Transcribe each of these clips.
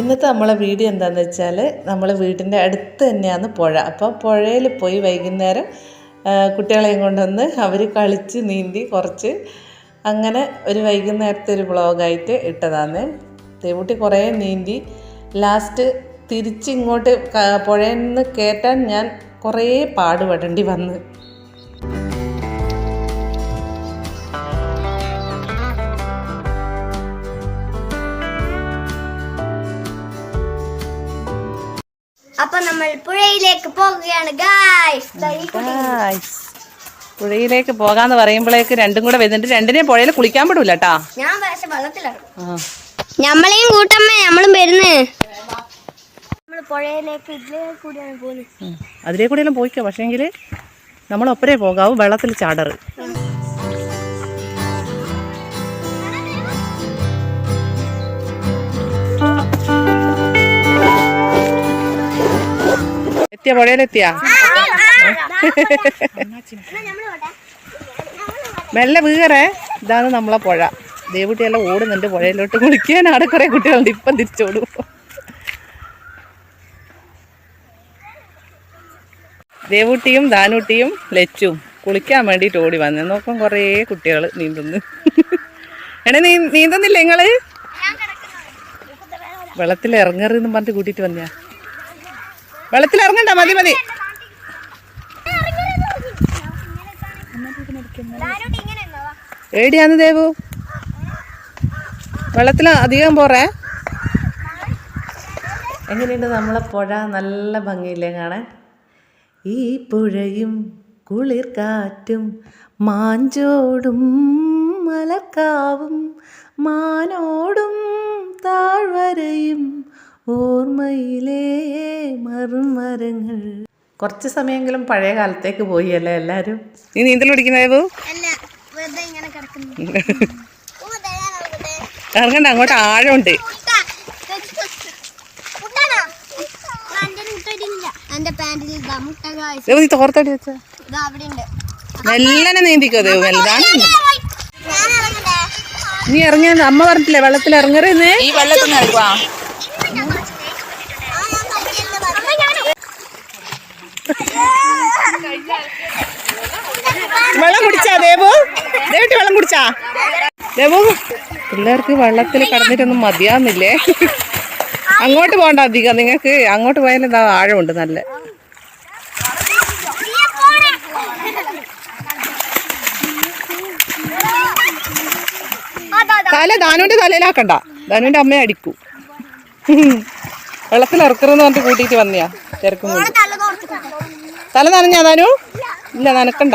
ഇന്നത്തെ നമ്മളെ വീഡിയോ എന്താണെന്ന് വെച്ചാൽ നമ്മളെ വീടിന്റെ അടുത്ത് തന്നെയാണ് പുഴ. അപ്പോൾ പുഴയിൽ പോയി വൈകുന്നേരം കുട്ടികളെയും കൊണ്ടുവന്ന് അവർ കളിച്ച് നീന്തി കുറച്ച് അങ്ങനെ ഒരു വൈകുന്നേരത്തെ ഒരു വ്ളോഗായിട്ട് ഇട്ടതാണ്. തേവൂട്ടി കുറേ നീന്തി ലാസ്റ്റ് തിരിച്ചിങ്ങോട്ട് പുഴയിൽ നിന്ന് കയറ്റാൻ ഞാൻ കുറേ പാടുപെടേണ്ടി വന്ന്. അപ്പൊ നമ്മൾ പുഴയിലേക്ക് പോകുകയാണ് ഗായ്സ് പുഴയിലേക്ക് പോകാന്ന് പറയുമ്പോഴേക്ക് രണ്ടും കൂടെ വരുന്നുണ്ട്. രണ്ടിനെയും പുഴയിൽ കുളിക്കാൻ പറ്റൂല കേട്ടാ ഞാൻ പക്ഷെ വെള്ളത്തിലാണ് ഞമ്മളെയും കൂട്ടമ്മേ നമ്മളും വരുന്നേ. പുഴയിലേക്ക് കൂടിയാണ് പോകുന്നത്. അതിലേ കൂടെയെല്ലാം പോയിക്കോ. പക്ഷേങ്കിൽ നമ്മൾ ഒപ്പരേ പോകാവൂ വെള്ളത്തിൽ ചാടറ്. എത്തിയ? പുഴയിലെത്തിയാ? മെല്ലെ വീറേ ഇതാണ് നമ്മളെ പുഴ. ദേവുട്ടിയെല്ലാം ഓടുന്നുണ്ട്. പുഴയിലോട്ട് കുളിക്കാൻ അവിടെ കുറെ കുട്ടികളുണ്ട്. ഇപ്പം തിരിച്ചോടും. ദേവുട്ടിയും ദാനുട്ടിയും ലച്ചും കുളിക്കാൻ വേണ്ടിയിട്ട് ഓടി വന്നു. നോക്കാൻ കുറേ കുട്ടികൾ നീന്തുന്നു. എടാ നീ നീന്തുന്നില്ല നിങ്ങൾ? വെള്ളത്തിൽ ഇറങ്ങരുതെന്ന് പറഞ്ഞിട്ട് കൂട്ടിയിട്ട് വന്നയാ. വെള്ളത്തിൽ ഇറങ്ങണ്ട മതി മതി. ഏടിയാന്ന് ദേവു. വെള്ളത്തിൽ അധികം പോറേ. എങ്ങനെയുണ്ട് നമ്മളെ പുഴ? നല്ല ഭംഗിയില്ലേ കാണാൻ? ഈ പുഴയും കുളിർക്കാറ്റും മാഞ്ചോടും മലക്കാവും മാനോടും താഴ്വരയും ഓർമ്മയിലേ മറുമരങ്ങൾ കുറച്ച് സമയമെങ്കിലും പഴയ കാലത്തേക്ക് പോയി അല്ലേ എല്ലാവരും നീ നീന്തൽ പിടിക്കുന്നേവു അല്ല വെറുതെ ഇങ്ങനെ കിടക്കുന്നു. ഇറങ്ങണ്ട അങ്ങോട്ട് ആഴമുണ്ട്. നീ തോർത്തടി വെച്ച. അവിടെ ഉണ്ട് മെല്ലനെ നീന്തിക്കോ ദേവ് വലുതാണ് ഞാൻ ഇറങ്ങണ്ടേ നീ ഇറങ്ങിയ അമ്മ പറഞ്ഞിട്ടില്ലേ വെള്ളത്തിൽ ഇറങ്ങരുന്നേ ഈ വെള്ളത്തിൽ നിന്ന് വെള്ളം കുടിച്ചാ ദേവു? ദേവിട്ട് വെള്ളം കുടിച്ചാ. ദേവു? പിള്ളേർക്ക് വെള്ളത്തിൽ കടന്നിട്ടൊന്നും മതിയാവുന്നില്ലേ? അങ്ങോട്ട് പോകണ്ട അധികം. നിങ്ങൾക്ക് അങ്ങോട്ട് പോയാലും ഇതാ ആഴമുണ്ട് നല്ല. തല ധാനുവിന്റെ തലയിലാക്കണ്ട. ധാനുവിന്റെ അമ്മയെ അടിക്കൂ. വെള്ളത്തിൽ ഇറക്കറെന്ന് പറഞ്ഞിട്ട് കൂട്ടിയിട്ട് വന്നിയാ തിരക്കും കൊണ്ട് തല നനഞ്ഞാ ദാനു ഇല്ല നനക്കണ്ട.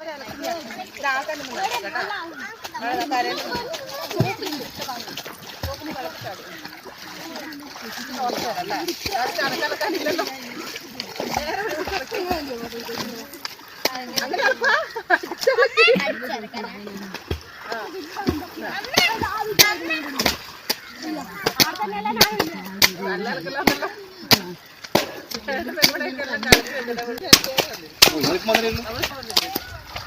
അങ്ങനെ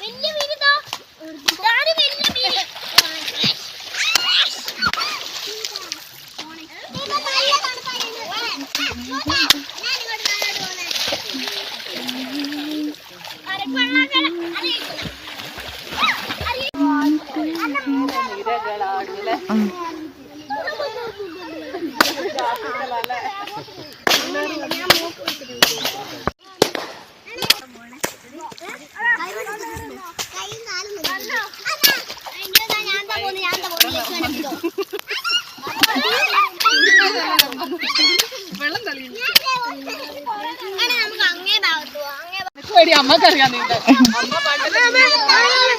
വലിയ മീനിതാ ഇതാണ് വലിയ മീന് ഞാൻ പോകുന്നു ഞാൻ പോകുന്നു വെള്ളം തെളിയും. നമുക്ക് അങ്ങേ ഭാഗത്ത് പോവാം അങ്ങേ അമ്മ അമ്മക്കറിയാം നീന്ത അങ്ങോട്ട്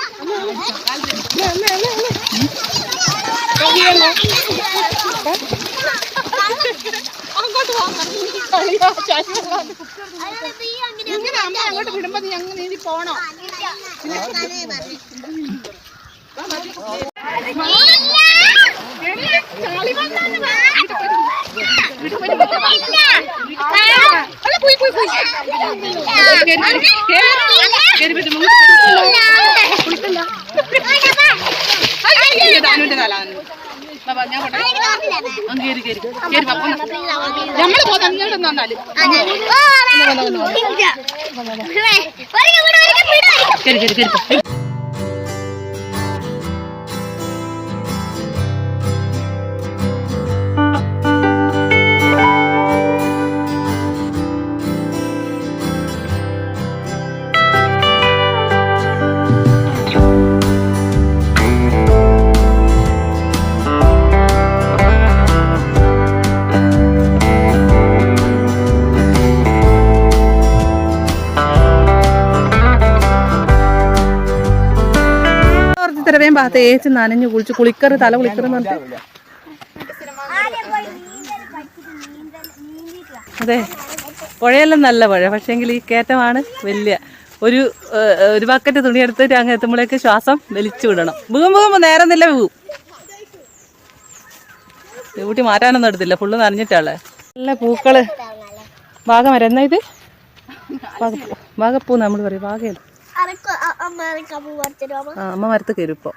ഇങ്ങനെ അമ്മ അങ്ങോട്ട് വിടുമ്പോ നീ അങ്ങ് നീന്തി പോണോ? അല്ല പോയി പോയി പോയി കേറി പറ്റും ദാനുവിന്റെ തലാന്ന് ഞാൻ പോട്ടെ അങ്ങ് കേറി കേറി കേറി നമ്മൾ പോ അങ്ങോട്ട് വന്നാൽ കേറി കേറി കേറി. ഭാഗത്ത് ഏച്ച് നനഞ്ഞു കുളിച്ച് കുളിക്കറ് തല കുളിക്കറ് അതെ പുഴയെല്ലാം നല്ല പുഴ പക്ഷേങ്കിൽ ഈ കയറ്റമാണ് വലിയ. ഒരു ഒരു ബക്കറ്റ് തുണി എടുത്തിട്ട് അങ്ങ് എത്തുമ്പോഴേക്ക് ശ്വാസം വലിച്ചു വിടണം. വീകും വീകുമ്പോൾ നേരം നില്ല വീകും ഊട്ടി മാറ്റാനൊന്നും എടുത്തില്ല ഫുള്ള് നനഞ്ഞിട്ടാളെ നല്ല പൂക്കൾ. ഭാഗമര എന്നാ ഇത്? ഭാഗപ്പൂ നമ്മൾ പറയും ഭാഗയല്ല ആ അമ്മ മരത്ത് കയറും ഇപ്പോൾ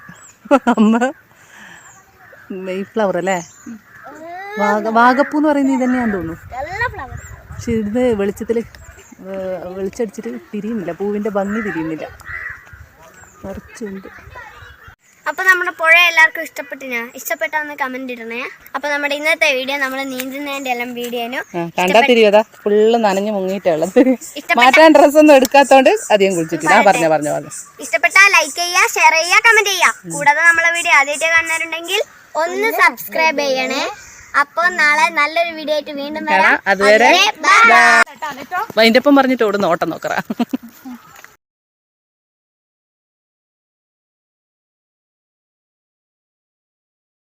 അമ്മ മെയ് ഫ്ലവർ അല്ലേ? വാഗ വാഗപ്പൂ എന്ന് പറയുന്നത് ഇതന്നെയാന്ന് തന്നെയാന്ന് തോന്നുന്നു പക്ഷെ ഇത് വെളിച്ചത്തിൽ വെളിച്ചടിച്ചിട്ട് തിരിയുന്നില്ല. പൂവിന്റെ ഭംഗി തിരിയുന്നില്ല. നിറച്ചുണ്ട്. അപ്പൊ നമ്മുടെ പുഴ എല്ലാവർക്കും ഇഷ്ടപ്പെട്ടിനാ? ഇഷ്ടപ്പെട്ടാന്ന് കമന്റ് ഇടണേ. അപ്പൊ നമ്മുടെ ഇന്നത്തെ വീഡിയോ നമ്മൾ നീന്തുന്നതിന്റെ എല്ലാം വീഡിയോനു ആ കണ്ടാ തിരിയതാ ഫുള്ള് നനഞ്ഞ് മുങ്ങിയിട്ടുള്ളത് മാറ്റാൻ ഡ്രസ്സൊന്നും എടുക്കാത്തോണ്ട് അധികം കുളിച്ചിട്ടില്ല. ആ പറഞ്ഞു പറഞ്ഞ പറഞ്ഞു. ഇഷ്ടപ്പെട്ടാൽ ലൈക്ക് ചെയ്യുക ഷെയർ ചെയ്യുക കമന്റ് ചെയ്യുക. കൂടാതെ നമ്മളെ വീഡിയോ ആദ്യമായിട്ട് കാണുന്നവരുണ്ടെങ്കിൽ ഒന്ന് സബ്സ്ക്രൈബ് ചെയ്യണേ. അപ്പൊ നാളെ നല്ലൊരു വീഡിയോ ആയിട്ട് വീണ്ടും വരാം. അതുവരെ. അതിന്റെ ഒപ്പം പറഞ്ഞിട്ട് ഓടുന്ന ഓട്ടം നോക്കറ.